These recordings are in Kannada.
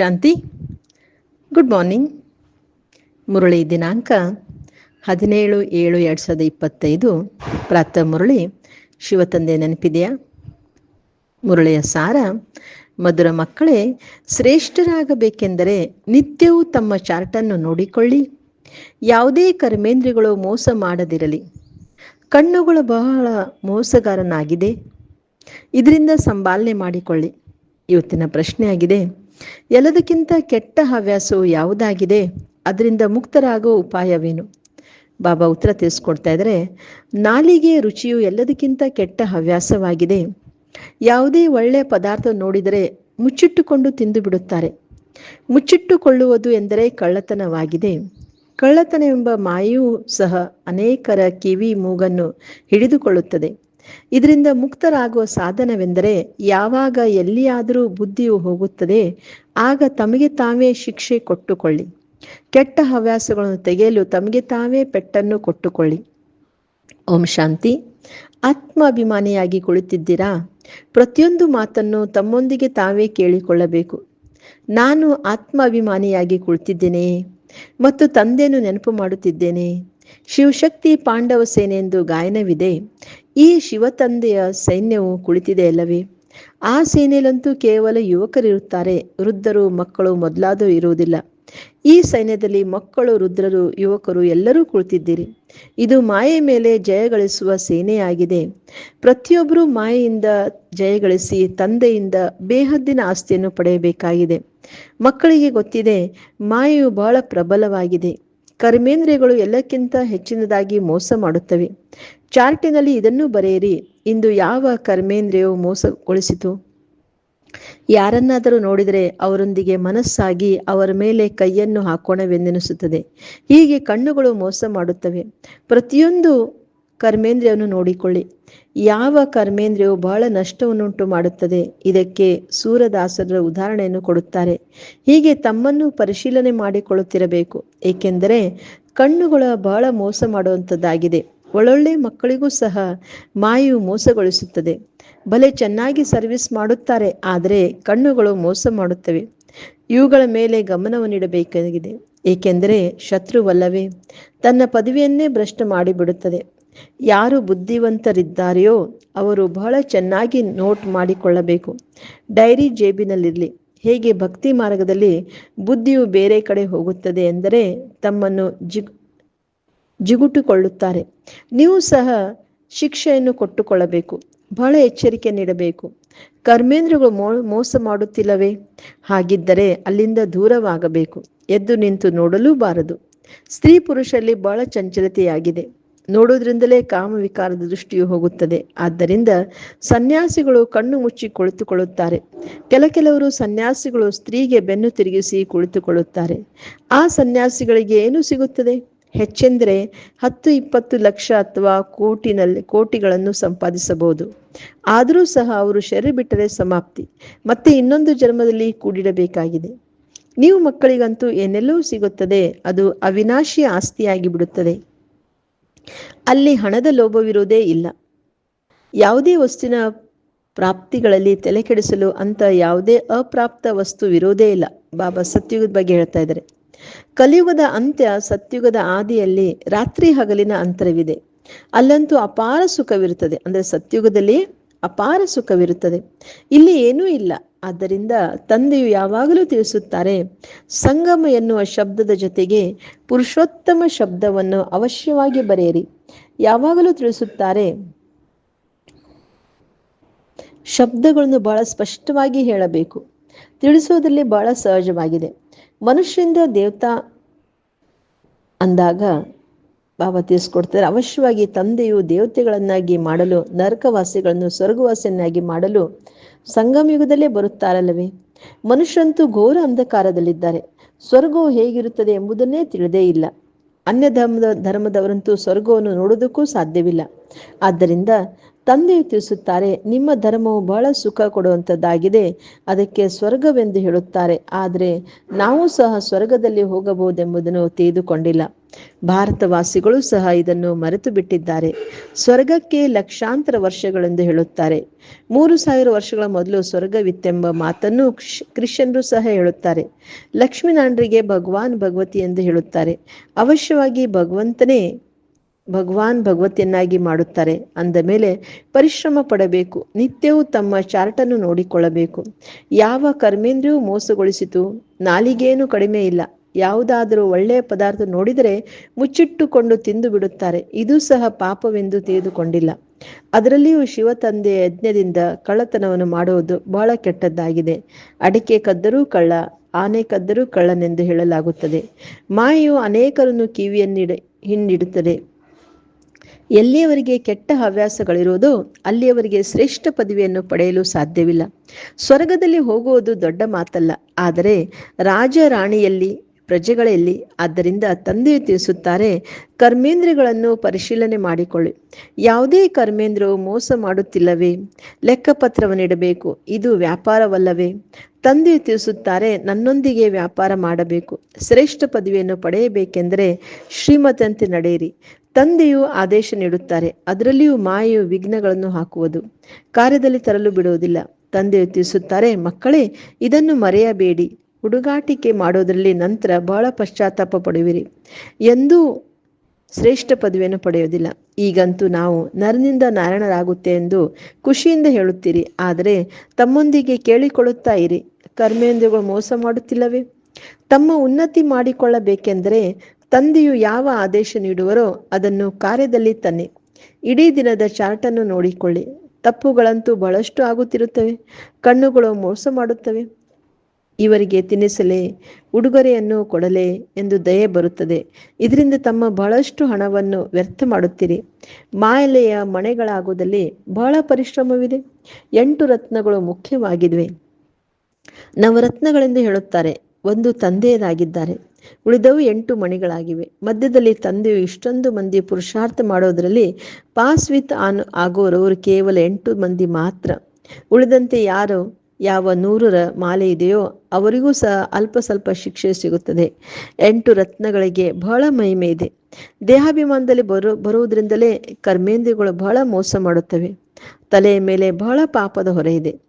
ಶಾಂತಿ. ಗುಡ್ ಮಾರ್ನಿಂಗ್ ಮುರಳಿ ದಿನಾಂಕ ಹದಿನೇಳು ಏಳು ಎರಡು ಸಾವಿರದ ಇಪ್ಪತ್ತೈದು. ಪ್ರಾತಃ ಮುರಳಿ ಶಿವತಂದೆ ನೆನಪಿದೆಯಾ? ಮುರಳಿಯ ಸಾರ, ಮಧುರ ಮಕ್ಕಳೇ, ಶ್ರೇಷ್ಠರಾಗಬೇಕೆಂದರೆ ನಿತ್ಯವೂ ತಮ್ಮ ಚಾರ್ಟನ್ನು ನೋಡಿಕೊಳ್ಳಿ. ಯಾವುದೇ ಕರ್ಮೇಂದ್ರಿಗಳು ಮೋಸ ಮಾಡದಿರಲಿ. ಕಣ್ಣುಗಳು ಬಹಳ ಮೋಸಗಾರನಾಗಿದೆ. ಇದರಿಂದ ಸಂಭಾಲನೆ ಮಾಡಿಕೊಳ್ಳಿ. ಇವತ್ತಿನ ಪ್ರಶ್ನೆ ಆಗಿದೆ ಎಲ್ಲದಕ್ಕಿಂತ ಕೆಟ್ಟ ಹವ್ಯಾಸವು ಯಾವುದಾಗಿದೆ? ಅದರಿಂದ ಮುಕ್ತರಾಗೋ ಉಪಾಯವೇನು? ಬಾಬಾ ಉತ್ತರ ತಿಳಿಸ್ಕೊಡ್ತಾ ಇದ್ದಾರೆ, ನಾಲಿಗೆ ರುಚಿಯು ಎಲ್ಲದಕ್ಕಿಂತ ಕೆಟ್ಟ ಹವ್ಯಾಸವಾಗಿದೆ. ಯಾವುದೇ ಒಳ್ಳೆಯ ಪದಾರ್ಥ ನೋಡಿದರೆ ಮುಚ್ಚಿಟ್ಟುಕೊಂಡು ತಿಂದು ಬಿಡುತ್ತಾರೆ ಮುಚ್ಚಿಟ್ಟುಕೊಳ್ಳುವುದು ಎಂದರೆ ಕಳ್ಳತನವಾಗಿದೆ. ಕಳ್ಳತನ ಎಂಬ ಮಾಯೂ ಸಹ ಅನೇಕರ ಕಿವಿ ಮೂಗನ್ನು ಹಿಡಿದುಕೊಳ್ಳುತ್ತದೆ. ಇದರಿಂದ ಮುಕ್ತರಾಗುವ ಸಾಧನವೆಂದರೆ ಯಾವಾಗ ಎಲ್ಲಿಯಾದರೂ ಬುದ್ಧಿಯು ಹೋಗುತ್ತದೆ, ಆಗ ತಮಗೆ ತಾವೇ ಶಿಕ್ಷೆ ಕೊಟ್ಟುಕೊಳ್ಳಿ. ಕೆಟ್ಟ ಹವ್ಯಾಸಗಳನ್ನು ತೆಗೆಯಲು ತಮಗೆ ತಾವೇ ಪೆಟ್ಟನ್ನು ಕೊಟ್ಟುಕೊಳ್ಳಿ. ಓಂ ಶಾಂತಿ. ಆತ್ಮಾಭಿಮಾನಿಯಾಗಿ ಕುಳಿತಿದ್ದೀರಾ? ಪ್ರತಿಯೊಂದು ಮಾತನ್ನು ತಮ್ಮೊಂದಿಗೆ ತಾವೇ ಕೇಳಿಕೊಳ್ಳಬೇಕು. ನಾನು ಆತ್ಮಾಭಿಮಾನಿಯಾಗಿ ಕುಳಿತಿದ್ದೇನೆ ಮತ್ತು ತಂದೆಯನ್ನು ನೆನಪು ಮಾಡುತ್ತಿದ್ದೇನೆ. ಶಿವಶಕ್ತಿ ಪಾಂಡವ ಸೇನೆ ಎಂದು ಗಾಯನವಿದೆ. ಈ ಶಿವತಂದೆಯ ಸೈನ್ಯವು ಕುಳಿತಿದೆ ಅಲ್ಲವೇ? ಆ ಸೇನೆಯಲ್ಲಂತೂ ಕೇವಲ ಯುವಕರಿರುತ್ತಾರೆ ವೃದ್ಧರು, ಮಕ್ಕಳು ಮೊದಲಾದವು ಇರುವುದಿಲ್ಲ. ಈ ಸೈನ್ಯದಲ್ಲಿ ಮಕ್ಕಳು ರುದ್ರರು ಯುವಕರು ಎಲ್ಲರೂ ಕುಳಿತಿದ್ದೀರಿ. ಇದು ಮಾಯೆ ಮೇಲೆ ಜಯಗಳಿಸುವ ಸೇನೆಯಾಗಿದೆ. ಪ್ರತಿಯೊಬ್ಬರೂ ಮಾಯೆಯಿಂದ ಜಯಗಳಿಸಿ ತಂದೆಯಿಂದ ಬೇಹದ್ದಿನ ಆಸ್ತಿಯನ್ನು ಪಡೆಯಬೇಕಾಗಿದೆ. ಮಕ್ಕಳಿಗೆ ಗೊತ್ತಿದೆ, ಮಾಯೆಯು ಬಹಳ ಪ್ರಬಲವಾಗಿದೆ. ಕರ್ಮೇಂದ್ರಿಯಗಳು ಎಲ್ಲಕ್ಕಿಂತ ಹೆಚ್ಚಿನದಾಗಿ ಮೋಸ ಮಾಡುತ್ತವೆ. ಚಾರ್ಟಿನಲ್ಲಿ ಇದನ್ನು ಬರೆಯಿರಿ, ಇಂದು ಯಾವ ಕರ್ಮೇಂದ್ರಿಯವು ಮೋಸಗೊಳಿಸಿತು? ಯಾರನ್ನಾದರೂ ನೋಡಿದರೆ ಅವರೊಂದಿಗೆ ಮನಸ್ಸಾಗಿ ಅವರ ಮೇಲೆ ಕೈಯನ್ನು ಹಾಕೋಣವೆಂದೆನಿಸುತ್ತದೆ. ಹೀಗೆ ಕಣ್ಣುಗಳು ಮೋಸ ಮಾಡುತ್ತವೆ. ಪ್ರತಿಯೊಂದು ಕರ್ಮೇಂದ್ರಿಯವನ್ನು ನೋಡಿಕೊಳ್ಳಿ. ಯಾವ ಕರ್ಮೇಂದ್ರಿಯವು ಬಹಳ ನಷ್ಟವನ್ನುಂಟು ಮಾಡುತ್ತದೆ, ಇದಕ್ಕೆ ಸೂರದಾಸರ ಉದಾಹರಣೆಯನ್ನು ಕೊಡುತ್ತಾರೆ. ಹೀಗೆ ತಮ್ಮನ್ನು ಪರಿಶೀಲನೆ ಮಾಡಿಕೊಳ್ಳುತ್ತಿರಬೇಕು, ಏಕೆಂದರೆ ಕಣ್ಣುಗಳ ಬಹಳ ಮೋಸ ಮಾಡುವಂಥದ್ದಾಗಿದೆ. ಒಳ್ಳೊಳ್ಳೆ ಮಕ್ಕಳಿಗೂ ಸಹ ಮಾಯು ಮೋಸಗೊಳಿಸುತ್ತದೆ. ಭಲೆ ಚೆನ್ನಾಗಿ ಸರ್ವಿಸ್ ಮಾಡುತ್ತಾರೆ, ಆದರೆ ಕಣ್ಣುಗಳು ಮೋಸ ಮಾಡುತ್ತವೆ. ಇವುಗಳ ಮೇಲೆ ಗಮನವನ್ನಿಡಬೇಕಾಗಿದೆ ಏಕೆಂದರೆ ಶತ್ರುವಲ್ಲವೇ, ತನ್ನ ಪದವಿಯನ್ನೇ ಭ್ರಷ್ಟ ಮಾಡಿಬಿಡುತ್ತದೆ. ಯಾರು ಬುದ್ಧಿವಂತರಿದ್ದಾರೆಯೋ ಅವರು ಬಹಳ ಚೆನ್ನಾಗಿ ನೋಟ್ ಮಾಡಿಕೊಳ್ಳಬೇಕು. ಡೈರಿ ಜೇಬಿನಲ್ಲಿರಲಿ. ಹೇಗೆ ಭಕ್ತಿ ಮಾರ್ಗದಲ್ಲಿ ಬುದ್ಧಿಯು ಬೇರೆ ಕಡೆ ಹೋಗುತ್ತದೆ ಎಂದರೆ ತಮ್ಮನ್ನು ಜಿಗ್ ಜಿಗುಟುಕೊಳ್ಳುತ್ತಾರೆ. ನೀವು ಸಹ ಶಿಕ್ಷೆಯನ್ನು ಕೊಟ್ಟುಕೊಳ್ಳಬೇಕು. ಬಹಳ ಎಚ್ಚರಿಕೆ ನೀಡಬೇಕು. ಕರ್ಮೇಂದ್ರಗಳು ಮೋ ಮೋಸ ಮಾಡುತ್ತಿಲ್ಲವೇ? ಹಾಗಿದ್ದರೆ ಅಲ್ಲಿಂದ ದೂರವಾಗಬೇಕು. ಎದ್ದು ನಿಂತು ನೋಡಲೂ ಬಾರದು. ಸ್ತ್ರೀ ಪುರುಷರಲ್ಲಿ ಬಹಳ ಚಂಚಲತೆಯಾಗಿದೆ. ನೋಡುವುದರಿಂದಲೇ ಕಾಮವಿಕಾರದ ದೃಷ್ಟಿಯು ಹೋಗುತ್ತದೆ. ಆದ್ದರಿಂದ ಸನ್ಯಾಸಿಗಳು ಕಣ್ಣು ಮುಚ್ಚಿ ಕುಳಿತುಕೊಳ್ಳುತ್ತಾರೆ. ಕೆಲ ಕೆಲವರು ಸನ್ಯಾಸಿಗಳು ಸ್ತ್ರೀಗೆ ಬೆನ್ನು ತಿರುಗಿಸಿ ಕುಳಿತುಕೊಳ್ಳುತ್ತಾರೆ. ಆ ಸನ್ಯಾಸಿಗಳಿಗೆ ಏನು ಸಿಗುತ್ತದೆ? ಹೆಚ್ಚೆಂದರೆ ಹತ್ತು, ಇಪ್ಪತ್ತು ಲಕ್ಷ ಅಥವಾ ಕೋಟಿನಲ್ಲಿ ಕೋಟಿಗಳನ್ನು ಸಂಪಾದಿಸಬಹುದು. ಆದರೂ ಸಹ ಅವರು ಶರೀರ ಬಿಟ್ಟರೆ ಸಮಾಪ್ತಿ. ಮತ್ತೆ ಇನ್ನೊಂದು ಜನ್ಮದಲ್ಲಿ ಕೂಡಿಡಬೇಕಾಗಿದೆ. ನೀವು ಮಕ್ಕಳಿಗಂತೂ ಏನೆಲ್ಲವೂ ಸಿಗುತ್ತದೆ. ಅದು ಅವಿನಾಶಿ ಆಸ್ತಿಯಾಗಿ ಬಿಡುತ್ತದೆ ಅಲ್ಲಿ ಹಣದ ಲೋಭವಿರುವುದೇ ಇಲ್ಲ. ಯಾವುದೇ ವಸ್ತುವಿನ ಪ್ರಾಪ್ತಿಗಳಲ್ಲಿ ತಲೆ ಕೆಡಿಸಲು ಅಂತ ಯಾವುದೇ ಅಪ್ರಾಪ್ತ ವಸ್ತು ವಿರೋಧೇ ಇಲ್ಲ, ಬಾಬಾ ಸತ್ಯುಗದ ಬಗ್ಗೆ ಹೇಳ್ತಾ ಇದ್ದಾರೆ. ಕಲಿಯುಗದ ಅಂತ್ಯ ಸತ್ಯುಗದ ಆದಿಯಲ್ಲಿ ರಾತ್ರಿ ಹಗಲಿನ ಅಂತರವಿದೆ. ಅಲ್ಲಂತೂ ಅಪಾರ ಸುಖವಿರುತ್ತದೆ. ಅಂದ್ರೆ ಸತ್ಯುಗದಲ್ಲಿ ಅಪಾರ ಸುಖವಿರುತ್ತದೆ. ಇಲ್ಲಿ ಏನೂ ಇಲ್ಲ. ಆದ್ದರಿಂದ ತಂದೆಯು ಯಾವಾಗಲೂ ತಿಳಿಸುತ್ತಾರೆ, ಸಂಗಮ ಎನ್ನುವ ಶಬ್ದದ ಜೊತೆಗೆ ಪುರುಷೋತ್ತಮ ಶಬ್ದವನ್ನು ಅವಶ್ಯವಾಗಿ ಬರೆಯಿರಿ. ಯಾವಾಗಲೂ ತಿಳಿಸುತ್ತಾರೆ, ಶಬ್ದಗಳನ್ನು ಬಹಳ ಸ್ಪಷ್ಟವಾಗಿ ಹೇಳಬೇಕು. ತಿಳಿಸೋದ್ರಲ್ಲಿ ಬಹಳ ಸಹಜವಾಗಿದೆ. ಮನುಷ್ಯರಿಂದ ದೇವತಾ ಅಂದಾಗ ಬಾಬಾ ತೀರಿಸ್ಕೊಡ್ತಾರೆ. ಅವಶ್ಯವಾಗಿ ತಂದೆಯು ದೇವತೆಗಳನ್ನಾಗಿ ಮಾಡಲು, ನರಕವಾಸಿಗಳನ್ನು ಸ್ವರ್ಗವಾಸಿಯನ್ನಾಗಿ ಮಾಡಲು ಸಂಗಮಯುಗದಲ್ಲೇ ಬರುತ್ತಾರಲ್ಲವೇ? ಮನುಷ್ಯಂತೂ ಘೋರ ಅಂಧಕಾರದಲ್ಲಿದ್ದಾರೆ. ಸ್ವರ್ಗವು ಹೇಗಿರುತ್ತದೆ ಎಂಬುದನ್ನೇ ತಿಳಿದೇ ಇಲ್ಲ. ಅನ್ಯ ಧರ್ಮದ ಧರ್ಮದವರಂತೂ ಸ್ವರ್ಗವನ್ನು ನೋಡೋದಕ್ಕೂ ಸಾಧ್ಯವಿಲ್ಲ. ಆದ್ದರಿಂದ ತಂದೆಯು ತಿಳಿಸುತ್ತಾರೆ, ನಿಮ್ಮ ಧರ್ಮವು ಬಹಳ ಸುಖ ಕೊಡುವಂಥದ್ದಾಗಿದೆ ಅದಕ್ಕೆ ಸ್ವರ್ಗವೆಂದು ಹೇಳುತ್ತಾರೆ, ಆದರೆ ನಾವು ಸಹ ಸ್ವರ್ಗದಲ್ಲಿ ಹೋಗಬಹುದೆಂಬುದನ್ನು ತಿಳಿದುಕೊಂಡಿಲ್ಲ. ಭಾರತವಾಸಿಗಳು ಸಹ ಇದನ್ನು ಮರೆತು ಬಿಟ್ಟಿದ್ದಾರೆ ಸ್ವರ್ಗಕ್ಕೆ ಲಕ್ಷಾಂತರ ವರ್ಷಗಳೆಂದು ಹೇಳುತ್ತಾರೆ. ಮೂರು ಸಾವಿರ ವರ್ಷಗಳ ಮೊದಲು ಸ್ವರ್ಗವಿತ್ತೆಂಬ ಮಾತನ್ನು ಕ್ರಿಶ್ಚಿಯನ್ರು ಸಹ ಹೇಳುತ್ತಾರೆ. ಲಕ್ಷ್ಮೀನಾರಾಯಣರಿಗೆ ಭಗವಾನ್ ಭಗವತಿ ಎಂದು ಹೇಳುತ್ತಾರೆ. ಅವಶ್ಯವಾಗಿ ಭಗವಂತನೇ ಭಗವಾನ್ ಭಗವತಿಯನ್ನಾಗಿ ಮಾಡುತ್ತಾರೆ. ಅಂದ ಮೇಲೆ ಪರಿಶ್ರಮ ಪಡಬೇಕು. ನಿತ್ಯವೂ ತಮ್ಮ ಚಾರ್ಟನ್ನು ನೋಡಿಕೊಳ್ಳಬೇಕು. ಯಾವ ಕರ್ಮೇಂದ್ರಿಯೂ ಮೋಸಗೊಳಿಸಿತು. ನಾಲಿಗೇನು ಕಡಿಮೆ ಇಲ್ಲ. ಯಾವುದಾದರೂ ಒಳ್ಳೆಯ ಪದಾರ್ಥ ನೋಡಿದರೆ ಮುಚ್ಚಿಟ್ಟುಕೊಂಡು ತಿಂದು ಬಿಡುತ್ತಾರೆ. ಇದು ಸಹ ಪಾಪವೆಂದು ತಿಳಿದುಕೊಂಡಿಲ್ಲ. ಅದರಲ್ಲಿಯೂ ಶಿವ ತಂದೆಯ ಯಜ್ಞದಿಂದ ಕಳ್ಳತನವನ್ನು ಮಾಡುವುದು ಬಹಳ ಕೆಟ್ಟದ್ದಾಗಿದೆ. ಅಡಿಕೆ ಕದ್ದರೂ ಕಳ್ಳ, ಆನೆ ಕದ್ದರೂ ಕಳ್ಳನೆಂದು ಹೇಳಲಾಗುತ್ತದೆ. ಮಾಯೆಯು ಅನೇಕರನ್ನು ಕಿವಿಯನ್ನಿಡ ಹಿಂಡಿಡುತ್ತದೆ ಎಲ್ಲಿಯವರೆಗೆ ಕೆಟ್ಟ ಹವ್ಯಾಸಗಳಿರುವುದೋ ಅಲ್ಲಿಯವರಿಗೆ ಶ್ರೇಷ್ಠ ಪದವಿಯನ್ನು ಪಡೆಯಲು ಸಾಧ್ಯವಿಲ್ಲ. ಸ್ವರ್ಗದಲ್ಲಿ ಹೋಗುವುದು ದೊಡ್ಡ ಮಾತಲ್ಲ. ಆದರೆ ರಾಜ ರಾಣಿಯಲ್ಲಿ, ಪ್ರಜೆಗಳಲ್ಲಿ, ಆದ್ದರಿಂದ ತಂದೆ ತಿಳಿಸುತ್ತಾರೆ, ಕರ್ಮೇಂದ್ರಗಳನ್ನು ಪರಿಶೀಲನೆ ಮಾಡಿಕೊಳ್ಳಿ. ಯಾವುದೇ ಕರ್ಮೇಂದ್ರವು ಮೋಸ ಮಾಡುತ್ತಿಲ್ಲವೇ? ಲೆಕ್ಕಪತ್ರವನ್ನಿಡಬೇಕು, ಇದು ವ್ಯಾಪಾರವಲ್ಲವೇ? ತಂದೆ ತಿಳಿಸುತ್ತಾರೆ, ನನ್ನೊಂದಿಗೆ ವ್ಯಾಪಾರ ಮಾಡಬೇಕು. ಶ್ರೇಷ್ಠ ಪದವಿಯನ್ನು ಪಡೆಯಬೇಕೆಂದರೆ ಶ್ರೀಮತಂತೆ ನಡೆಯಿರಿ. ತಂದೆಯು ಆದೇಶ ನೀಡುತ್ತಾರೆ. ಅದರಲ್ಲಿಯೂ ಮಾಯೆಯು ವಿಘ್ನಗಳನ್ನು ಹಾಕುವುದು. ಕಾರ್ಯದಲ್ಲಿ ತರಲು ಬಿಡುವುದಿಲ್ಲ. ತಂದೆಯು ತಿಳಿಸುತ್ತಾರೆ, ಮಕ್ಕಳೇ, ಇದನ್ನು ಮರೆಯಬೇಡಿ. ಹುಡುಗಾಟಿಕೆ ಮಾಡೋದರಲ್ಲಿ ನಂತರ ಬಹಳ ಪಶ್ಚಾತ್ತಾಪ ಪಡುವಿರಿ. ಎಂದೂ ಶ್ರೇಷ್ಠ ಪದವಿಯನ್ನು ಪಡೆಯುವುದಿಲ್ಲ. ಈಗಂತೂ ನಾವು ನರನಿಂದ ನಾರಾಯಣರಾಗುತ್ತೆ ಎಂದು ಖುಷಿಯಿಂದ ಹೇಳುತ್ತೀರಿ. ಆದರೆ ತಮ್ಮೊಂದಿಗೆ ಕೇಳಿಕೊಳ್ಳುತ್ತಾ ಇರಿ. ಕರ್ಮೇಂದ್ರಗಳು ಮೋಸ ಮಾಡುತ್ತಿಲ್ಲವೇ? ತಮ್ಮ ಉನ್ನತಿ ಮಾಡಿಕೊಳ್ಳಬೇಕೆಂದರೆ ತಂದೆಯು ಯಾವ ಆದೇಶ ನೀಡುವರೋ ಅದನ್ನು ಕಾರ್ಯದಲ್ಲಿ ತನ್ನಿ. ಇಡೀ ದಿನದ ಚಾರ್ಟನ್ನು ನೋಡಿಕೊಳ್ಳಿ. ತಪ್ಪುಗಳಂತೂ ಬಹಳಷ್ಟು ಆಗುತ್ತಿರುತ್ತವೆ. ಕಣ್ಣುಗಳು ಮೋಸ ಮಾಡುತ್ತವೆ. ಇವರಿಗೆ ತಿನ್ನಿಸಲೇ, ಉಡುಗೊರೆಯನ್ನು ಕೊಡಲೇ ಎಂದು ದಯೆ ಬರುತ್ತದೆ. ಇದರಿಂದ ತಮ್ಮ ಬಹಳಷ್ಟು ಹಣವನ್ನು ವ್ಯರ್ಥ ಮಾಡುತ್ತೀರಿ. ಮಾಯಲೆಯ ಮಣೆಗಳಾಗುವುದಲ್ಲಿ ಬಹಳ ಪರಿಶ್ರಮವಿದೆ. ಎಂಟು ರತ್ನಗಳು ಮುಖ್ಯವಾಗಿವೆ ನವರತ್ನಗಳೆಂದು ಹೇಳುತ್ತಾರೆ. ಒಂದು ತಂದೆಯದಾಗಿದ್ದಾರೆ. ಉಳಿದವು ಎಂಟು ಮಣಿಗಳಾಗಿವೆ. ಮಧ್ಯದಲ್ಲಿ ತಂದೆಯು ಇಷ್ಟೊಂದು ಮಂದಿ ಪುರುಷಾರ್ಥ ಮಾಡೋದರಲ್ಲಿ ಪಾಸ್ ವಿತ್ ಆನ್ ಆಗೋರವರು ಕೇವಲ ಎಂಟು ಮಂದಿ ಮಾತ್ರ. ಉಳಿದಂತೆ ಯಾರು, ಯಾವ ನೂರರ ಮಾಲೆ ಇದೆಯೋ ಅವರಿಗೂ ಸಹ ಅಲ್ಪ ಸ್ವಲ್ಪ ಶಿಕ್ಷೆ ಸಿಗುತ್ತದೆ. ಎಂಟು ರತ್ನಗಳಿಗೆ ಬಹಳ ಮಹಿಮೆ ಇದೆ. ದೇಹಾಭಿಮಾನದಲ್ಲಿ ಬರೋ, ಬರುವುದರಿಂದಲೇ ಕರ್ಮೇಂದ್ರಿಗಳು ಬಹಳ ಮೋಸ ಮಾಡುತ್ತವೆ. ತಲೆಯ ಮೇಲೆ ಬಹಳ ಪಾಪದ ಹೊರೆ ಇದೆ.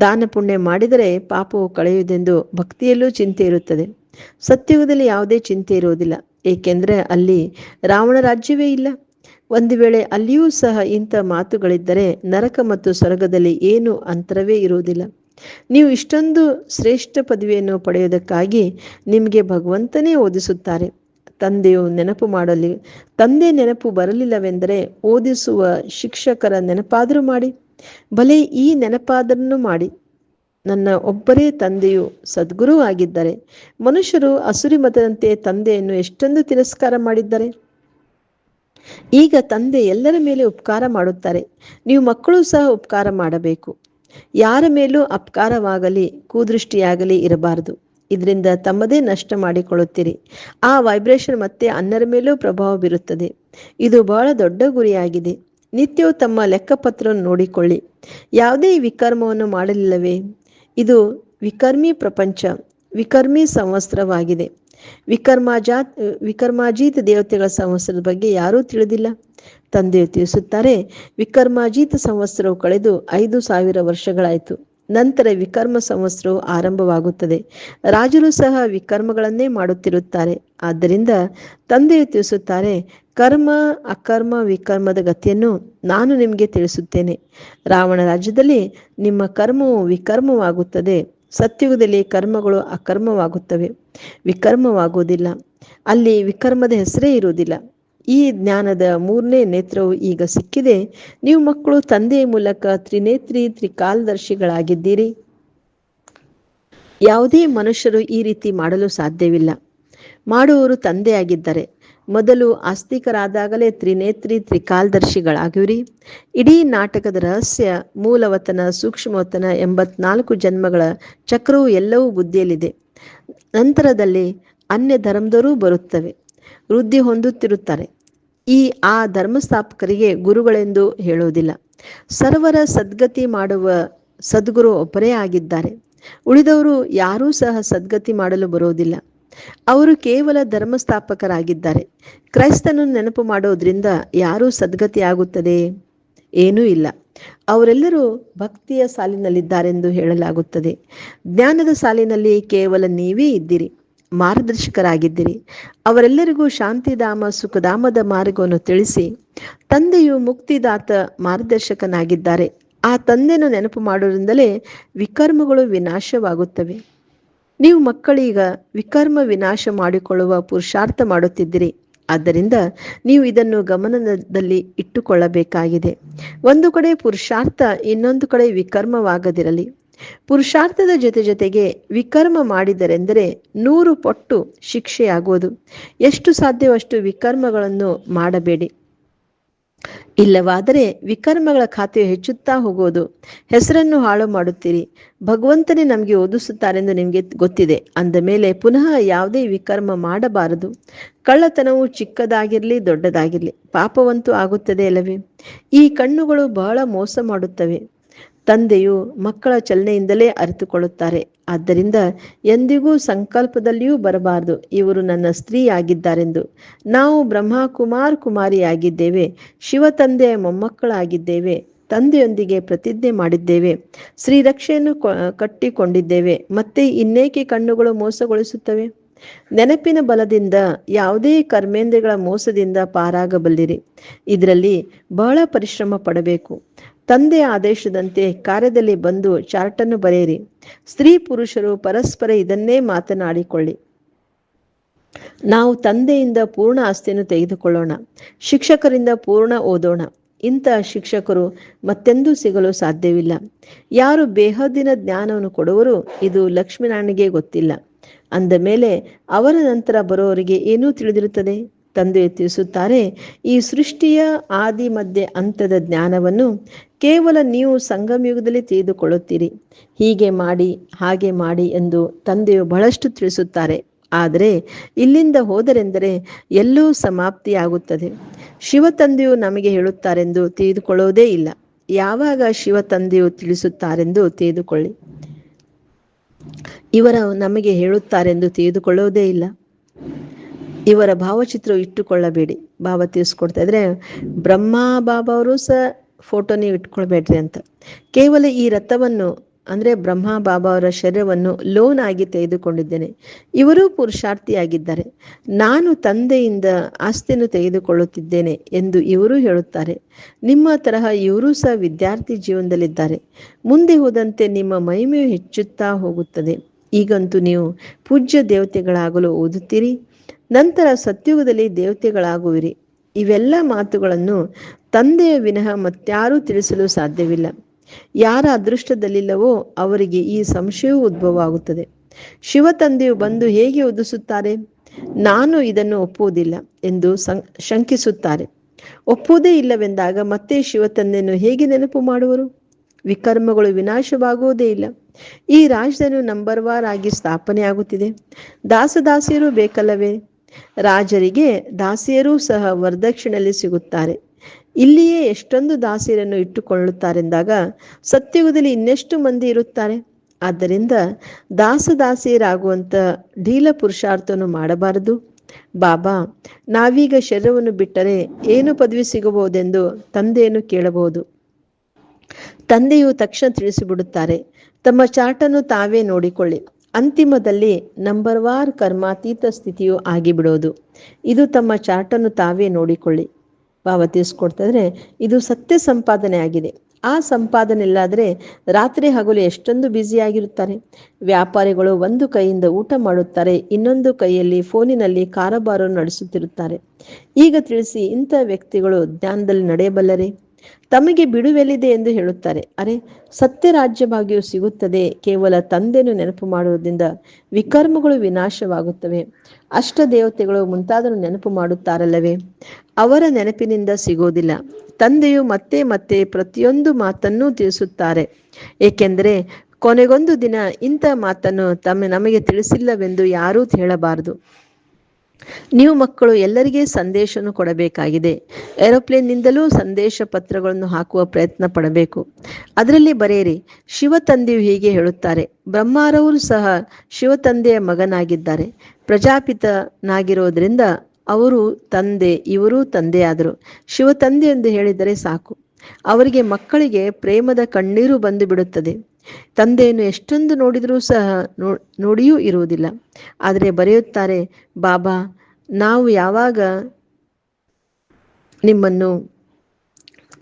ದಾನ ಪುಣ್ಯ ಮಾಡಿದರೆ ಪಾಪವು ಕಳೆಯುವುದೆಂದು ಭಕ್ತಿಯಲ್ಲೂ ಚಿಂತೆ ಇರುತ್ತದೆ. ಸತ್ಯುಗದಲ್ಲಿ ಯಾವುದೇ ಚಿಂತೆ ಇರುವುದಿಲ್ಲ. ಏಕೆಂದರೆ ಅಲ್ಲಿ ರಾವಣ ರಾಜ್ಯವೇ ಇಲ್ಲ. ಒಂದು ವೇಳೆ ಅಲ್ಲಿಯೂ ಸಹ ಇಂಥ ಮಾತುಗಳಿದ್ದರೆ ನರಕ ಮತ್ತು ಸ್ವರ್ಗದಲ್ಲಿ ಏನು ಅಂತರವೇ ಇರುವುದಿಲ್ಲ. ನೀವು ಇಷ್ಟೊಂದು ಶ್ರೇಷ್ಠ ಪದವಿಯನ್ನು ಪಡೆಯುವುದಕ್ಕಾಗಿ ನಿಮಗೆ ಭಗವಂತನೇ ಓದಿಸುತ್ತಾರೆ. ತಂದೆಯು ನೆನಪು ಮಾಡಲಿ, ತಂದೆ ನೆನಪು ಬರಲಿಲ್ಲವೆಂದರೆ ಓದಿಸುವ ಶಿಕ್ಷಕರ ನೆನಪಾದರೂ ಮಾಡಿ, ಭಲೆ ಈ ನೆನಪಾದರನ್ನು ಮಾಡಿ. ನನ್ನ ಒಬ್ಬರೇ ತಂದೆಯು ಸದ್ಗುರು ಆಗಿದ್ದಾರೆ ಮನುಷ್ಯರು ಅಸುರಿ ಮತದಂತೆ ತಂದೆಯನ್ನು ಎಷ್ಟೊಂದು ತಿರಸ್ಕಾರ ಮಾಡಿದ್ದಾರೆ. ಈಗ ತಂದೆ ಎಲ್ಲರ ಮೇಲೆ ಉಪಕಾರ ಮಾಡುತ್ತಾರೆ. ನೀವು ಮಕ್ಕಳು ಸಹ ಉಪಕಾರ ಮಾಡಬೇಕು. ಯಾರ ಮೇಲೂ ಅಪಕಾರವಾಗಲಿ, ಕೂದೃಷ್ಟಿಯಾಗಲಿ ಇರಬಾರದು. ಇದರಿಂದ ತಮ್ಮದೇ ನಷ್ಟ ಮಾಡಿಕೊಳ್ಳುತ್ತೀರಿ. ಆ ವೈಬ್ರೇಷನ್ ಮತ್ತೆ ಅನ್ನರ ಮೇಲೂ ಪ್ರಭಾವ ಬೀರುತ್ತದೆ. ಇದು ಬಹಳ ದೊಡ್ಡ ಗುರಿಯಾಗಿದೆ. ನಿತ್ಯವೂ ತಮ್ಮ ಲೆಕ್ಕಪತ್ರವನ್ನು ನೋಡಿಕೊಳ್ಳಿ. ಯಾವುದೇ ವಿಕರ್ಮವನ್ನು ಮಾಡಲಿಲ್ಲವೇ? ಇದು ವಿಕರ್ಮಿ ಪ್ರಪಂಚ, ವಿಕರ್ಮಿ ಸಂವತ್ಸರವಾಗಿದೆ. ವಿಕರ್ಮಾಜಾತ್ ವಿಕರ್ಮಾಜೀತ ದೇವತೆಗಳ ಸಂವತ್ಸರದ ಬಗ್ಗೆ ಯಾರೂ ತಿಳಿದಿಲ್ಲ. ತಂದೆಯು ತಿಳಿಸುತ್ತಾರೆ, ವಿಕರ್ಮಾಜೀತ ಸಂವತ್ಸರವು ಕಳೆದು ಐದು ಸಾವಿರ ವರ್ಷಗಳಾಯಿತು. ನಂತರ ವಿಕರ್ಮ ಸಂವತ್ಸರವು ಆರಂಭವಾಗುತ್ತದೆ. ರಾಜರು ಸಹ ವಿಕರ್ಮಗಳನ್ನೇ ಮಾಡುತ್ತಿರುತ್ತಾರೆ. ಆದ್ದರಿಂದ ತಂದೆಯು ತಿಳಿಸುತ್ತಾರೆ, ಕರ್ಮ, ಅಕರ್ಮ, ವಿಕರ್ಮದ ಗತಿಯನ್ನು ನಾನು ನಿಮಗೆ ತಿಳಿಸುತ್ತೇನೆ. ರಾವಣ ರಾಜ್ಯದಲ್ಲಿ ನಿಮ್ಮ ಕರ್ಮವು ವಿಕರ್ಮವಾಗುತ್ತದೆ. ಸತ್ಯುಗದಲ್ಲಿ ಕರ್ಮಗಳು ಅಕರ್ಮವಾಗುತ್ತವೆ. ವಿಕರ್ಮವಾಗುವುದಿಲ್ಲ. ಅಲ್ಲಿ ವಿಕರ್ಮದ ಹೆಸರೇ ಇರುವುದಿಲ್ಲ. ಈ ಜ್ಞಾನದ ಮೂರನೇ ನೇತ್ರವು ಈಗ ಸಿಕ್ಕಿದೆ. ನೀವು ಮಕ್ಕಳು ತಂದೆಯ ಮೂಲಕ ತ್ರಿನೇತ್ರಿ ತ್ರಿಕಾಲದರ್ಶಿಗಳಾಗಿದ್ದೀರಿ. ಯಾವುದೇ ಮನುಷ್ಯರು ಈ ರೀತಿ ಮಾಡಲು ಸಾಧ್ಯವಿಲ್ಲ. ಮಾಡುವವರು ತಂದೆಯಾಗಿದ್ದಾರೆ ಮೊದಲು ಆಸ್ತಿಕರಾದಾಗಲೇ ತ್ರಿನೇತ್ರಿ ತ್ರಿಕಾಲದರ್ಶಿಗಳಾಗಿವ್ರಿ. ಇಡೀ ನಾಟಕದ ರಹಸ್ಯ, ಮೂಲವತನ, ಸೂಕ್ಷ್ಮವತನ ಎಂಬತ್ನಾಲ್ಕು ಜನ್ಮಗಳ ಚಕ್ರವು ಎಲ್ಲವೂ ಬುದ್ಧಿಯಲ್ಲಿದೆ. ನಂತರದಲ್ಲಿ ಅನ್ಯ ಧರ್ಮದವರೂ ಬರುತ್ತವೆ. ವೃದ್ಧಿ ಹೊಂದುತ್ತಿರುತ್ತಾರೆ. ಈ ಆ ಧರ್ಮಸ್ಥಾಪಕರಿಗೆ ಗುರುಗಳೆಂದು ಹೇಳುವುದಿಲ್ಲ. ಸರ್ವರ ಸದ್ಗತಿ ಮಾಡುವ ಸದ್ಗುರು ಒಬ್ಬರೇ ಆಗಿದ್ದಾರೆ. ಉಳಿದವರು ಯಾರೂ ಸಹ ಸದ್ಗತಿ ಮಾಡಲು ಬರುವುದಿಲ್ಲ. ಅವರು ಕೇವಲ ಧರ್ಮಸ್ಥಾಪಕರಾಗಿದ್ದಾರೆ. ಕ್ರೈಸ್ತನನ್ನು ನೆನಪು ಮಾಡೋದ್ರಿಂದ ಯಾರೂ ಸದ್ಗತಿ ಆಗುತ್ತದೆ ಏನೂ ಇಲ್ಲ. ಅವರೆಲ್ಲರೂ ಭಕ್ತಿಯ ಸಾಲಿನಲ್ಲಿದ್ದಾರೆಂದು ಹೇಳಲಾಗುತ್ತದೆ. ಜ್ಞಾನದ ಸಾಲಿನಲ್ಲಿ ಕೇವಲ ನೀವೇ ಇದ್ದೀರಿ. ಮಾರ್ಗದರ್ಶಕರಾಗಿದ್ದೀರಿ. ಅವರೆಲ್ಲರಿಗೂ ಶಾಂತಿಧಾಮ, ಸುಖಧಾಮದ ಮಾರ್ಗವನ್ನು ತಿಳಿಸಿ ತಂದೆಯು ಮುಕ್ತಿದಾತ ಮಾರ್ಗದರ್ಶಕನಾಗಿದ್ದಾರೆ. ಆ ತಂದೆಯನ್ನು ನೆನಪು ಮಾಡೋದ್ರಿಂದಲೇ ವಿಕರ್ಮಗಳು ವಿನಾಶವಾಗುತ್ತವೆ. ನೀವು ಮಕ್ಕಳೀಗ ವಿಕರ್ಮ ವಿನಾಶ ಮಾಡಿಕೊಳ್ಳುವ ಪುರುಷಾರ್ಥ ಮಾಡುತ್ತಿದ್ದೀರಿ. ಆದ್ದರಿಂದ ನೀವು ಇದನ್ನು ಗಮನದಲ್ಲಿ ಇಟ್ಟುಕೊಳ್ಳಬೇಕಾಗಿದೆ. ಒಂದು ಕಡೆ ಪುರುಷಾರ್ಥ, ಇನ್ನೊಂದು ಕಡೆ ವಿಕರ್ಮವಾಗದಿರಲಿ. ಪುರುಷಾರ್ಥದ ಜೊತೆ ಜೊತೆಗೆ ವಿಕರ್ಮ ಮಾಡಿದರೆಂದರೆ ನೂರು ಪಟ್ಟು ಶಿಕ್ಷೆಯಾಗುವುದು. ಎಷ್ಟು ಸಾಧ್ಯವಷ್ಟು ವಿಕರ್ಮಗಳನ್ನು ಮಾಡಬೇಡಿ. ಇಲ್ಲವಾದರೆ ವಿಕರ್ಮಗಳ ಖಾತೆಯು ಹೆಚ್ಚುತ್ತಾ ಹೋಗೋದು. ಹೆಸರನ್ನು ಹಾಳು ಮಾಡುತ್ತೀರಿ. ಭಗವಂತನೇ ನಮಗೆ ಓದಿಸುತ್ತಾರೆಂದು ನಿಮಗೆ ಗೊತ್ತಿದೆ. ಅಂದ ಮೇಲೆ ಪುನಃ ಯಾವುದೇ ವಿಕರ್ಮ ಮಾಡಬಾರದು. ಕಳ್ಳತನವು ಚಿಕ್ಕದಾಗಿರಲಿ, ದೊಡ್ಡದಾಗಿರಲಿ. ಪಾಪವಂತೂ ಆಗುತ್ತದೆ ಅಲ್ಲವೇ? ಈ ಕಣ್ಣುಗಳು ಬಹಳ ಮೋಸ ಮಾಡುತ್ತವೆ. ತಂದೆಯು ಮಕ್ಕಳ ಚಲನೆಯಿಂದಲೇ ಅರಿತುಕೊಳ್ಳುತ್ತಾರೆ. ಆದ್ದರಿಂದ ಎಂದಿಗೂ ಸಂಕಲ್ಪದಲ್ಲಿಯೂ ಬರಬಾರದು. ಇವರು ನನ್ನ ಸ್ತ್ರೀಯಾಗಿದ್ದಾರೆಂದು. ನಾವು ಬ್ರಹ್ಮ ಕುಮಾರ್ ಕುಮಾರಿಯಾಗಿದ್ದೇವೆ. ಶಿವ ತಂದೆಯ ಮೊಮ್ಮಕ್ಕಳಾಗಿದ್ದೇವೆ. ತಂದೆಯೊಂದಿಗೆ ಪ್ರತಿಜ್ಞೆ ಮಾಡಿದ್ದೇವೆ. ಶ್ರೀರಕ್ಷೆಯನ್ನು ಕಟ್ಟಿಕೊಂಡಿದ್ದೇವೆ. ಮತ್ತೆ ಇನ್ನೇಕೆ ಕಣ್ಣುಗಳು ಮೋಸಗೊಳಿಸುತ್ತವೆ? ನೆನಪಿನ ಬಲದಿಂದ ಯಾವುದೇ ಕರ್ಮೇಂದ್ರಗಳ ಮೋಸದಿಂದ ಪಾರಾಗಬಲ್ಲಿರಿ. ಇದರಲ್ಲಿ ಬಹಳ ಪರಿಶ್ರಮ ಪಡಬೇಕು. ತಂದೆಯ ಆದೇಶದಂತೆ ಕಾರ್ಯದಲ್ಲಿ ಬಂದು ಚಾರ್ಟನ್ನು ಬರೆಯಿರಿ. ಸ್ತ್ರೀ ಪುರುಷರು ಪರಸ್ಪರ ಇದನ್ನೇ ಮಾತನಾಡಿಕೊಳ್ಳಿ. ನಾವು ತಂದೆಯಿಂದ ಪೂರ್ಣ ಆಸ್ತಿಯನ್ನು ತೆಗೆದುಕೊಳ್ಳೋಣ. ಶಿಕ್ಷಕರಿಂದ ಪೂರ್ಣ ಓದೋಣ. ಇಂತಹ ಶಿಕ್ಷಕರು ಮತ್ತೆಂದೂ ಸಿಗಲು ಸಾಧ್ಯವಿಲ್ಲ. ಯಾರು ಬೇಹದ್ದಿನ ಜ್ಞಾನವನ್ನು ಕೊಡುವರು ಇದು ಲಕ್ಷ್ಮೀನಾರಾಯಣಿಗೆ ಗೊತ್ತಿಲ್ಲ. ಅಂದ ಮೇಲೆ ಅವರ ನಂತರ ಬರೋವರಿಗೆ ಏನೂ ತಿಳಿದಿರುತ್ತದೆ? ತಂದೆ ತಿಳಿಸುತ್ತಾರೆ, ಈ ಸೃಷ್ಟಿಯ ಆದಿ ಮಧ್ಯೆ ಅಂತದ ಜ್ಞಾನವನ್ನು ಕೇವಲ ನೀವು ಸಂಗಮಯುಗದಲ್ಲಿ ತಿಳಿದುಕೊಳ್ಳುತ್ತೀರಿ. ಹೀಗೆ ಮಾಡಿ, ಹಾಗೆ ಮಾಡಿ ಎಂದು ತಂದೆಯು ಬಹಳಷ್ಟು ತಿಳಿಸುತ್ತಾರೆ. ಆದರೆ ಇಲ್ಲಿಂದ ಹೋದರೆಂದರೆ ಎಲ್ಲೂ ಸಮಾಪ್ತಿಯಾಗುತ್ತದೆ. ಶಿವ ತಂದೆಯು ನಮಗೆ ಹೇಳುತ್ತಾರೆಂದು ತಿಳಿದುಕೊಳ್ಳುವುದೇ ಇಲ್ಲ. ಯಾವಾಗ ಶಿವ ತಂದೆಯು ತಿಳಿಸುತ್ತಾರೆಂದು ತಿಳಿದುಕೊಳ್ಳಿ. ಇವರ ನಮಗೆ ಹೇಳುತ್ತಾರೆಂದು ತಿಳಿದುಕೊಳ್ಳುವುದೇ ಇಲ್ಲ. ಇವರ ಭಾವಚಿತ್ರ ಇಟ್ಟುಕೊಳ್ಳಬೇಡಿ. ಭಾವ ತಿಳಿಸ್ಕೊಡ್ತಾ ಇದ್ರೆ, ಬ್ರಹ್ಮ, ಬಾಬಾ ಅವರು ಸಹ ಫೋಟೋ ನೀವು ಇಟ್ಕೊಳ್ಬೇಡ್ರಿ ಅಂತ. ಕೇವಲ ಈ ರಥವನ್ನು, ಅಂದ್ರೆ ಬ್ರಹ್ಮ ಬಾಬಾ ಅವರ ಶರೀರವನ್ನು ಲೋನ್ ಆಗಿ ತೆಗೆದುಕೊಂಡಿದ್ದೇನೆ. ಇವರೂ ಪುರುಷಾರ್ಥಿಯಾಗಿದ್ದಾರೆ. ನಾನು ತಂದೆಯಿಂದ ಆಸ್ತಿಯನ್ನು ತೆಗೆದುಕೊಳ್ಳುತ್ತಿದ್ದೇನೆ ಎಂದು ಇವರು ಹೇಳುತ್ತಾರೆ. ನಿಮ್ಮ ತರಹ ಇವರೂ ಸಹ ವಿದ್ಯಾರ್ಥಿ ಜೀವನದಲ್ಲಿದ್ದಾರೆ. ಮುಂದೆ ಹೋದಂತೆ ನಿಮ್ಮ ಮಹಿಮೆಯು ಹೆಚ್ಚುತ್ತಾ ಹೋಗುತ್ತದೆ. ಈಗಂತೂ ನೀವು ಪೂಜ್ಯ ದೇವತೆಗಳಾಗಲು ಓದುತ್ತೀರಿ. ನಂತರ ಸತ್ಯುಗದಲ್ಲಿ ದೇವತೆಗಳಾಗುವಿರಿ. ಇವೆಲ್ಲ ಮಾತುಗಳನ್ನು ತಂದೆಯ ವಿನಃ ಮತ್ಯಾರೂ ತಿಳಿಸಲು ಸಾಧ್ಯವಿಲ್ಲ. ಯಾರ ಅದೃಷ್ಟದಲ್ಲಿಲ್ಲವೋ ಅವರಿಗೆ ಈ ಸಂಶಯವೂ ಉದ್ಭವ ಆಗುತ್ತದೆ ಶಿವ ತಂದೆಯು ಬಂದು ಹೇಗೆ ಒದಿಸುತ್ತಾರೆ ನಾನು ಇದನ್ನು ಒಪ್ಪುವುದಿಲ್ಲ ಎಂದು ಶಂಕಿಸುತ್ತಾರೆ. ಒಪ್ಪುವುದೇ ಇಲ್ಲವೆಂದಾಗ ಮತ್ತೆ ಶಿವ ತಂದೆಯನ್ನು ಹೇಗೆ ನೆನಪು ಮಾಡುವರು? ವಿಕರ್ಮಗಳು ವಿನಾಶವಾಗುವುದೇ ಇಲ್ಲ. ಈ ರಾಜನು ನಂಬರ್ ವಾರ್ ಆಗಿ ಸ್ಥಾಪನೆ ಆಗುತ್ತಿದೆ. ದಾಸದಾಸಿಯರು ಬೇಕಲ್ಲವೇ? ರಾಜರಿಗೆ ದಾಸಿಯರೂ ಸಹ ವರದಕ್ಷಿಣೆಯಲ್ಲಿ ಸಿಗುತ್ತಾರೆ. ಇಲ್ಲಿಯೇ ಎಷ್ಟೊಂದು ದಾಸಿಯರನ್ನು ಇಟ್ಟುಕೊಳ್ಳುತ್ತಾರೆಂದಾಗ ಸತ್ಯುಗದಲ್ಲಿ ಇನ್ನೆಷ್ಟು ಮಂದಿ ಇರುತ್ತಾರೆ? ಆದ್ದರಿಂದ ದಾಸದಾಸಿಯರಾಗುವಂಥ ಢೀಲ ಪುರುಷಾರ್ಥವನ್ನು ಮಾಡಬಾರದು. ಬಾಬಾ, ನಾವೀಗ ಶರೀರವನ್ನು ಬಿಟ್ಟರೆ ಏನು ಪದವಿ ಸಿಗಬಹುದೆಂದು ತಂದೆಯನ್ನು ಕೇಳಬಹುದು. ತಂದೆಯು ತಕ್ಷಣ ತಿಳಿಸಿಬಿಡುತ್ತಾರೆ, ತಮ್ಮ ಚಾಟನ್ನು ತಾವೇ ನೋಡಿಕೊಳ್ಳಿ. ಅಂತಿಮದಲ್ಲಿ ನಂಬರ್ ವಾರ್ ಕರ್ಮಾತೀತ ಸ್ಥಿತಿಯು ಆಗಿಬಿಡೋದು. ಇದು ತಮ್ಮ ಚಾಟನ್ನು ತಾವೇ ನೋಡಿಕೊಳ್ಳಿ. ಇದ್ರೆ ಇದು ಸತ್ಯ ಸಂಪಾದನೆ ಆಗಿದೆ. ಆ ಸಂಪಾದನೆ ಇಲ್ಲಾದರೆ ರಾತ್ರಿ ಹಗಲು ಎಷ್ಟೊಂದು ಬ್ಯುಸಿಯಾಗಿರುತ್ತಾರೆ ವ್ಯಾಪಾರಿಗಳು ಒಂದು ಕೈಯಿಂದ ಊಟ ಮಾಡುತ್ತಾರೆ, ಇನ್ನೊಂದು ಕೈಯಲ್ಲಿ ಫೋನಿನಲ್ಲಿ ಕಾರಬಾರು ನಡೆಸುತ್ತಿರುತ್ತಾರೆ. ಈಗ ತಿಳಿಸಿ ಇಂಥ ವ್ಯಕ್ತಿಗಳು ಜ್ಞಾನದಲ್ಲಿ ನಡೆಯಬಲ್ಲರೆ? ತಮಗೆ ಬಿಡುವೆಲ್ಲಿದೆ ಎಂದು ಹೇಳುತ್ತಾರೆ. ಅರೆ ಸತ್ಯ ರಾಜ್ಯವಾಗಿಯೂ ಸಿಗುತ್ತದೆ. ಕೇವಲ ತಂದೆಯನ್ನು ನೆನಪು ಮಾಡುವುದರಿಂದ ವಿಕರ್ಮಗಳು ವಿನಾಶವಾಗುತ್ತವೆ. ಅಷ್ಟ ದೇವತೆಗಳು ಮುಂತಾದನ್ನು ನೆನಪು ಮಾಡುತ್ತಾರಲ್ಲವೇ? ಅವರ ನೆನಪಿನಿಂದ ಸಿಗೋದಿಲ್ಲ ತಂದೆಯು ಮತ್ತೆ ಮತ್ತೆ ಪ್ರತಿಯೊಂದು ಮಾತನ್ನೂ ತಿಳಿಸುತ್ತಾರೆ. ಏಕೆಂದರೆ, ಕೊನೆಗೊಂದು ದಿನ ಇಂಥ ಮಾತನ್ನು ತಮ್ಮ ನಮಗೆ ತಿಳಿಸಿಲ್ಲವೆಂದು ಯಾರೂ ಹೇಳಬಾರದು. ನೀವು ಮಕ್ಕಳು ಎಲ್ಲರಿಗೆ ಸಂದೇಶವನ್ನು ಕೊಡಬೇಕಾಗಿದೆ. ಏರೋಪ್ಲೇನ್ನಿಂದಲೂ ಸಂದೇಶ ಪತ್ರಗಳನ್ನು ಹಾಕುವ ಪ್ರಯತ್ನ ಪಡಬೇಕು. ಅದರಲ್ಲಿ ಬರೆಯಿರಿ, ಶಿವ ತಂದೆಯು ಹೀಗೆ ಹೇಳುತ್ತಾರೆ. ಬ್ರಹ್ಮಾರವರು ಸಹ ಶಿವ ತಂದೆಯ ಮಗನಾಗಿದ್ದಾರೆ. ಪ್ರಜಾಪಿತನಾಗಿರೋದ್ರಿಂದ ಅವರು ತಂದೆ, ಇವರು ತಂದೆಯಾದರು. ಶಿವ ತಂದೆ ಎಂದು ಹೇಳಿದರೆ ಸಾಕು. ಅವರಿಗೆ ಮಕ್ಕಳಿಗೆ ಪ್ರೇಮದ ಕಣ್ಣೀರು ಬಂದು ಬಿಡುತ್ತದೆ ತಂದೆಯನ್ನು ಎಷ್ಟೊಂದು ನೋಡಿದರೂ ಸಹ ನೋಡಿಯೂ ಇರುವುದಿಲ್ಲ. ಆದರೆ ಬರೆಯುತ್ತಾರೆ, ಬಾಬಾ, ನಾವು ಯಾವಾಗ ನಿಮ್ಮನ್ನು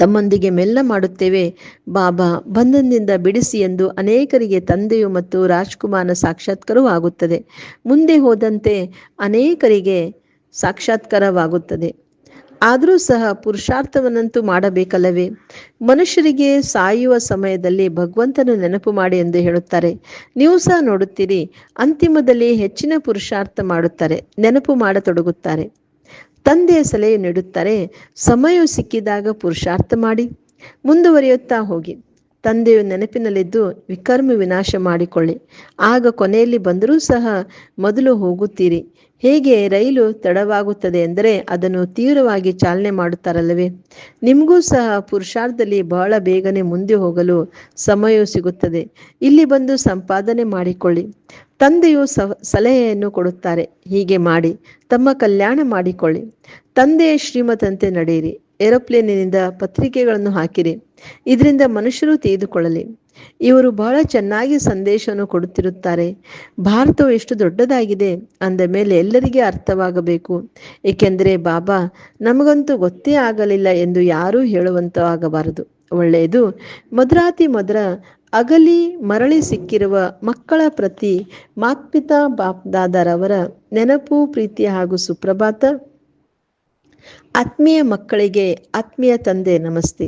ತಮ್ಮೊಂದಿಗೆ ಮೆಲ್ಲ ಮಾಡುತ್ತೇವೆ? ಬಾಬಾ, ಬಂಧನದಿಂದ ಬಿಡಿಸಿ ಎಂದು ಅನೇಕರಿಗೆ ತಂದೆಯು ಮತ್ತು ರಾಜ್ಕುಮಾರನ ಸಾಕ್ಷಾತ್ಕಾರವೂ ಆಗುತ್ತದೆ. ಮುಂದೆ ಹೋದಂತೆ ಅನೇಕರಿಗೆ ಸಾಕ್ಷಾತ್ಕಾರವಾಗುತ್ತದೆ. ಆದರೂ ಸಹ ಪುರುಷಾರ್ಥವನ್ನಂತೂ ಮಾಡಬೇಕಲ್ಲವೇ? ಮನುಷ್ಯರಿಗೆ ಸಾಯುವ ಸಮಯದಲ್ಲಿ ಭಗವಂತನು ನೆನಪು ಮಾಡಿ ಎಂದು ಹೇಳುತ್ತಾರೆ. ನೀವು ಸಹ ನೋಡುತ್ತೀರಿ, ಅಂತಿಮದಲ್ಲಿ ಹೆಚ್ಚಿನ ಪುರುಷಾರ್ಥ ಮಾಡುತ್ತಾರೆ, ನೆನಪು ಮಾಡತೊಡಗುತ್ತಾರೆ. ತಂದೆಯ ಸಲಹೆ ನೀಡುತ್ತಾರೆ ಸಮಯ ಸಿಕ್ಕಿದಾಗ ಪುರುಷಾರ್ಥ ಮಾಡಿ. ಮುಂದುವರಿಯುತ್ತಾ ಹೋಗಿ. ತಂದೆಯು ನೆನಪಿನಲ್ಲಿದ್ದು ವಿಕರ್ಮ ವಿನಾಶ ಮಾಡಿಕೊಳ್ಳಿ. ಆಗ ಕೊನೆಯಲ್ಲಿ ಬಂದರೂ ಸಹ ಮೊದಲು ಹೋಗುತ್ತೀರಿ. ಹೇಗೆ ರೈಲು ತಡವಾಗುತ್ತದೆ ಎಂದರೆ ಅದನ್ನು ತೀವ್ರವಾಗಿ ಚಾಲನೆ ಮಾಡುತ್ತಾರಲ್ಲವೇ? ನಿಮಗೂ ಸಹ ಪುರುಷಾರ್ಥದಲ್ಲಿ ಬಹಳ ಬೇಗನೆ ಮುಂದೆ ಹೋಗಲು ಸಮಯ ಸಿಗುತ್ತದೆ. ಇಲ್ಲಿ ಬಂದು ಸಂಪಾದನೆ ಮಾಡಿಕೊಳ್ಳಿ. ತಂದೆಯು ಸಲಹೆಯನ್ನು ಕೊಡುತ್ತಾರೆ. ಹೀಗೆ ಮಾಡಿ. ತಮ್ಮ ಕಲ್ಯಾಣ ಮಾಡಿಕೊಳ್ಳಿ. ತಂದೆಯ ಶ್ರೀಮತಂತೆ ನಡೆಯಿರಿ. ಏರೋಪ್ಲೇನಿನಿಂದ ಪತ್ರಿಕೆಗಳನ್ನು ಹಾಕಿರಿ. ಇದರಿಂದ ಮನುಷ್ಯರು ತೆಗೆದುಕೊಳ್ಳಲಿ ಇವರು ಬಹಳ ಚೆನ್ನಾಗಿ ಸಂದೇಶವನ್ನು ಕೊಡುತ್ತಿರುತ್ತಾರೆ. ಭಾರತವು ಎಷ್ಟು ದೊಡ್ಡದಾಗಿದೆ ಅಂದ ಮೇಲೆ ಎಲ್ಲರಿಗೆ ಅರ್ಥವಾಗಬೇಕು. ಏಕೆಂದರೆ ಬಾಬಾ, ನಮಗಂತೂ ಗೊತ್ತೇ ಆಗಲಿಲ್ಲ ಎಂದು ಯಾರೂ ಹೇಳುವಂತಾಗಬಾರದು ಒಳ್ಳೆಯದು, ಮದ್ರಾತಿ ಮಧುರ ಅಗಲಿ ಮರಳಿ ಸಿಕ್ಕಿರುವ ಮಕ್ಕಳ ಪ್ರತಿ ಮಾತ್ಪಿತಾ ಬಾಪ್ದಾದರವರ ನೆನಪು, ಪ್ರೀತಿ ಹಾಗೂ ಸುಪ್ರಭಾತ ಆತ್ಮೀಯ ಮಕ್ಕಳಿಗೆ ಆತ್ಮೀಯ ತಂದೆ ನಮಸ್ತೆ.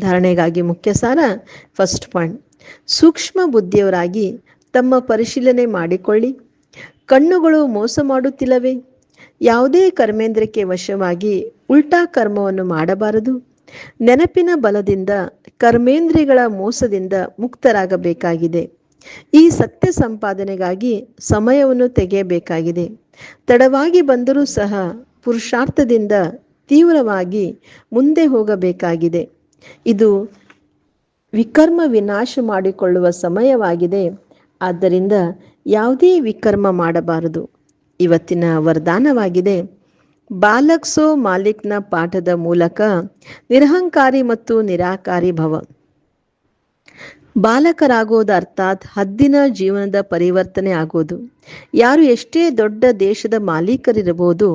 ಧಾರಣೆಗಾಗಿ ಮುಖ್ಯ ಸಾರ ಫಸ್ಟ್ ಪಾಯಿಂಟ್ ಸೂಕ್ಷ್ಮ ಬುದ್ಧಿಯವರಾಗಿ ತಮ್ಮ ಪರಿಶೀಲನೆ ಮಾಡಿಕೊಳ್ಳಿ. ಕಣ್ಣುಗಳು ಮೋಸ ಮಾಡುತ್ತಿಲ್ಲವೇ? ಯಾವುದೇ ಕರ್ಮೇಂದ್ರಕ್ಕೆ ವಶವಾಗಿ ಉಲ್ಟಾ ಕರ್ಮವನ್ನು ಮಾಡಬಾರದು. ನೆನಪಿನ ಬಲದಿಂದ ಕರ್ಮೇಂದ್ರಿಗಳ ಮೋಸದಿಂದ ಮುಕ್ತರಾಗಬೇಕಾಗಿದೆ. ಈ ಸತ್ಯ ಸಂಪಾದನೆಗಾಗಿ ಸಮಯವನ್ನು ತೆಗೆಯಬೇಕಾಗಿದೆ. ತಡವಾಗಿ ಬಂದರೂ ಸಹ ಪುರುಷಾರ್ಥದಿಂದ ತೀವ್ರವಾಗಿ ಮುಂದೆ ಹೋಗಬೇಕಾಗಿದೆ. ಇದು ವಿಕರ್ಮ ವಿನಾಶ ಮಾಡಿಕೊಳ್ಳುವ ಸಮಯವಾಗಿದೆ. ಆದ್ದರಿಂದ ಯಾವುದೇ ವಿಕರ್ಮ ಮಾಡಬಾರದು. ಇವತ್ತಿನ ವರದಾನವಾಗಿದೆ. ಬಾಲಕ್ಸೋ ಮಾಲಿಕ್ನ ಪಾಠದ ಮೂಲಕ ನಿರಹಂಕಾರಿ ಮತ್ತು ನಿರಾಕಾರಿ ಭವ. ಬಾಲಕರಾಗೋದು ಅರ್ಥಾತ್ ಹದ್ದಿನ ಜೀವನದ ಪರಿವರ್ತನೆ ಆಗೋದು. ಯಾರು ಎಷ್ಟೇ ದೊಡ್ಡ ದೇಶದ ಮಾಲೀಕರಿರಬಹುದು,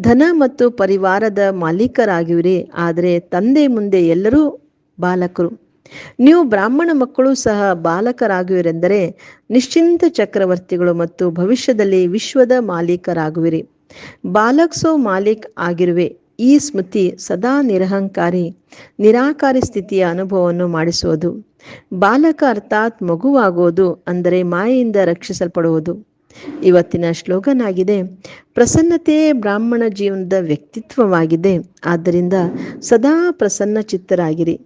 ಧನ ಮತ್ತು ಪರಿವಾರದ ಮಾಲೀಕರಾಗಿವ್ರಿ, ಆದರೆ ತಂದೆ ಮುಂದೆ ಎಲ್ಲರೂ ಬಾಲಕರು. ನೀವು ಬ್ರಾಹ್ಮಣ ಮಕ್ಕಳು ಸಹ ಬಾಲಕರಾಗುವಿರೆಂದರೆ ನಿಶ್ಚಿಂತ ಚಕ್ರವರ್ತಿಗಳು ಮತ್ತು ಭವಿಷ್ಯದಲ್ಲಿ ವಿಶ್ವದ ಮಾಲೀಕರಾಗುವಿರಿ. ಬಾಲಕ್ಸೋ ಮಾಲೀಕ್ ಆಗಿರುವೆ, ಈ ಸ್ಮೃತಿ ಸದಾ ನಿರಹಂಕಾರಿ, ನಿರಾಕಾರಿ ಸ್ಥಿತಿಯ ಅನುಭವವನ್ನು ಮಾಡಿಸುವುದು. ಬಾಲಕ ಅರ್ಥಾತ್ ಮಗುವಾಗುವುದು ಅಂದರೆ ಮಾಯೆಯಿಂದ ರಕ್ಷಿಸಲ್ಪಡುವುದು. ಇವತ್ತಿನ ಶ್ಲೋಗನ್ ಆಗಿದೆ ಪ್ರಸನ್ನತೆಯೇ ಬ್ರಾಹ್ಮಣ ಜೀವನದ ವ್ಯಕ್ತಿತ್ವವಾಗಿದೆ, ಆದ್ದರಿಂದ ಸದಾ ಪ್ರಸನ್ನ ಚಿತ್ತರಾಗಿರಿ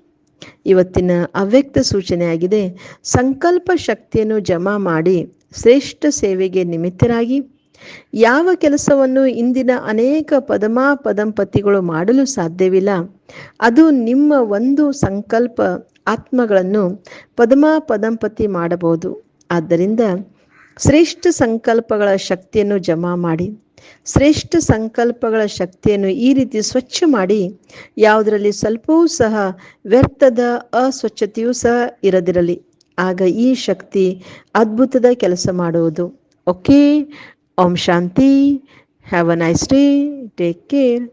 ಇವತ್ತಿನ ಅವ್ಯಕ್ತ ಸೂಚನೆಯಾಗಿದೆ, ಸಂಕಲ್ಪ ಶಕ್ತಿಯನ್ನು ಜಮಾ ಮಾಡಿ ಶ್ರೇಷ್ಠ ಸೇವೆಗೆ ನಿಮಿತ್ತರಾಗಿ, ಯಾವ ಕೆಲಸವನ್ನು ಇಂದಿನ ಅನೇಕ ಪದಮಾ ಪದಂಪತಿಗಳು ಮಾಡಲು ಸಾಧ್ಯವಿಲ್ಲ, ಅದು ನಿಮ್ಮ ಒಂದು ಸಂಕಲ್ಪ ಆತ್ಮಗಳನ್ನು ಪದ್ಮ ಪದಂಪತಿ ಮಾಡಬಹುದು. ಆದ್ದರಿಂದ ಶ್ರೇಷ್ಠ ಸಂಕಲ್ಪಗಳ ಶಕ್ತಿಯನ್ನು ಜಮಾ ಮಾಡಿ, ಶ್ರೇಷ್ಠ ಸಂಕಲ್ಪಗಳ ಶಕ್ತಿಯನ್ನು ಈ ರೀತಿ ಸ್ವಚ್ಛ ಮಾಡಿ, ಯಾವುದರಲ್ಲಿ ಸ್ವಲ್ಪವೂ ಸಹ ವ್ಯರ್ಥದ ಅಸ್ವಚ್ಛತೆಯೂ ಸಹ ಇರದಿರಲಿ. ಆಗ ಈ ಶಕ್ತಿ ಅದ್ಭುತದ ಕೆಲಸ ಮಾಡುವುದು. ಓಕೆ, ಓಂ ಶಾಂತಿ, have a nice day, take care.